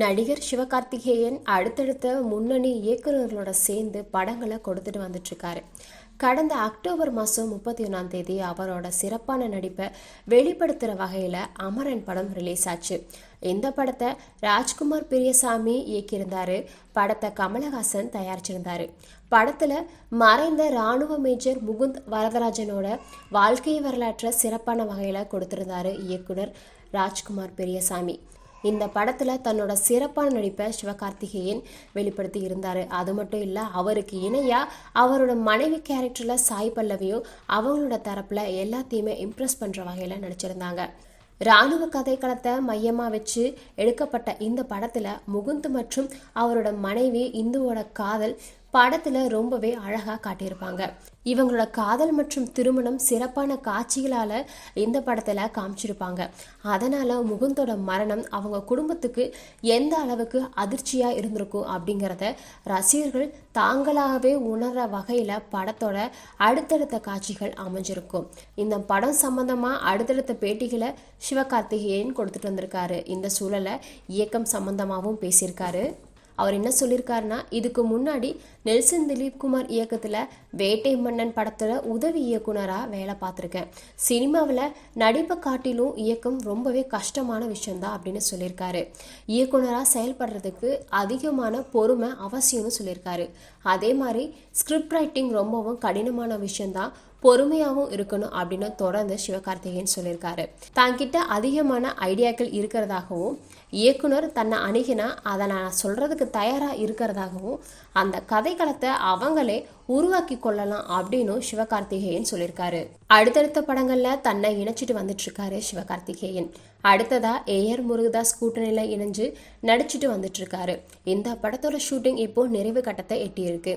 நடிகர் சிவகார்த்திகேயன் அடுத்தடுத்த முன்னணி இயக்குநர்களோட சேர்ந்து படங்களை கொடுத்துட்டு வந்துட்டுருக்காரு. கடந்த அக்டோபர் மாதம் முப்பத்தி ஒன்றாம் தேதி அவரோட சிறப்பான நடிப்பை வெளிப்படுத்துகிற வகையில் அமரன் படம் ரிலீஸ் ஆச்சு. இந்த படத்தை ராஜ்குமார் பெரியசாமி இயக்கியிருந்தாரு. படத்தை கமலஹாசன் தயாரிச்சிருந்தாரு. படத்தில் மறைந்த ராணுவ மேஜர் முகுந்த் வரதராஜனோட வாழ்க்கை வரலாற்றை சிறப்பான வகையில் கொடுத்திருந்தாரு இயக்குனர் ராஜ்குமார் பெரியசாமி. இந்த படத்தில் தன்னோட சிறப்பான நடிப்பை சிவகார்த்திகேயன் வெளிப்படுத்தி இருந்தார். அது மட்டும் இல்லை அவருக்கு இணையாக அவரோட மனைவி கேரக்டரில் சாய் பல்லவியும் அவங்களோட தரப்பில் எல்லாத்தையுமே இம்ப்ரெஸ் பண்ணுற வகையில் நடிச்சிருந்தாங்க. ராணுவ கதைக்களத்தை மையமாக வச்சு எடுக்கப்பட்ட இந்த படத்தில் முகுந்த் மற்றும் அவரோட மனைவி இந்துவோட காதல் படத்தில் ரொம்பவே அழகாக காட்டியிருப்பாங்க. இவங்களோட காதல் மற்றும் திருமணம் சிறப்பான காட்சிகளால் இந்த படத்தில் காமிச்சிருப்பாங்க. அதனால் முகுந்தோட மரணம் அவங்க குடும்பத்துக்கு எந்த அளவுக்கு அதிர்ச்சியாக இருந்திருக்கும் அப்படிங்கிறத ரசிகர்கள் தாங்களாகவே உணர்ற வகையில் படத்தோட அடுத்தடுத்த காட்சிகள் அமைஞ்சிருக்கும். இந்த படம் சம்பந்தமா அடுத்தடுத்த பேட்டிகளை சிவகார்த்திகேயன் கொடுத்துட்டு வந்திருக்காரு. இந்த சூழலை இயக்கம் சம்பந்தமாகவும் பேசியிருக்காரு. அவர் என்ன சொல்லியிருக்காருன்னா இதுக்கு முன்னாடி நெல்சன் திலீப்குமார் இயக்கத்தில் வேட்டை மன்னன் படத்தில் உதவி இயக்குனராக வேலை பார்த்துருக்கேன். சினிமாவில் நடிப்பை காட்டிலும் இயக்கம் ரொம்பவே கஷ்டமான விஷயம்தான் அப்படின்னு சொல்லியிருக்காரு இயக்குனராக செயல்படுறதுக்கு அதிகமான பொறுமை அவசியம்னு சொல்லியிருக்காரு அதே மாதிரி ஸ்கிரிப்ட் ரைட்டிங் ரொம்பவும் கடினமான விஷயம்தான் பொறுமையாகவும் இருக்கணும் அப்படின்னு தொடர்ந்து சிவகார்த்திகேயன் சொல்லியிருக்காரு. தாங்கிட்ட அதிகமான ஐடியாக்கள் இருக்கிறதாகவும் இயக்குனர் தன்னை அணுகினா அதை நான் சொல்கிறதுக்கு தயாராக இருக்கிறதாகவும் அந்த கதைக்களத்தை அவங்களே உருவாக்கி கொள்ளலாம் அப்படின்னு சிவகார்த்திகேயன் சொல்லியிருக்காரு. அடுத்தடுத்த படங்களில் தன்னை இணைச்சிட்டு வந்துட்டு இருக்காரு சிவகார்த்திகேயன். அடுத்ததா ஏஆர் முருகதாஸ் கூட்டணியில் இணைஞ்சு நடிச்சுட்டு வந்துட்டு இருக்காரு இந்த படத்தோட ஷூட்டிங் இப்போ நிறைவு கட்டத்தை எட்டியிருக்கு.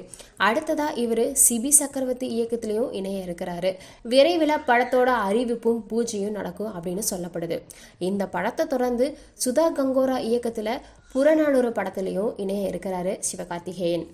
அடுத்ததா இவர் சிபி சக்கரவர்த்தி இயக்கத்திலையும் இணைய இருக்கிறாரு விரைவில் படத்தோட அறிவிப்பும் பூஜையும் நடக்கும் அப்படின்னு சொல்லப்படுது. இந்த படத்தை தொடர்ந்து சுதா கங்கோரா இயக்கத்தில் புறநானூறு படத்துலையும் இணைய இருக்கிறாரு சிவகார்த்திகேயன்.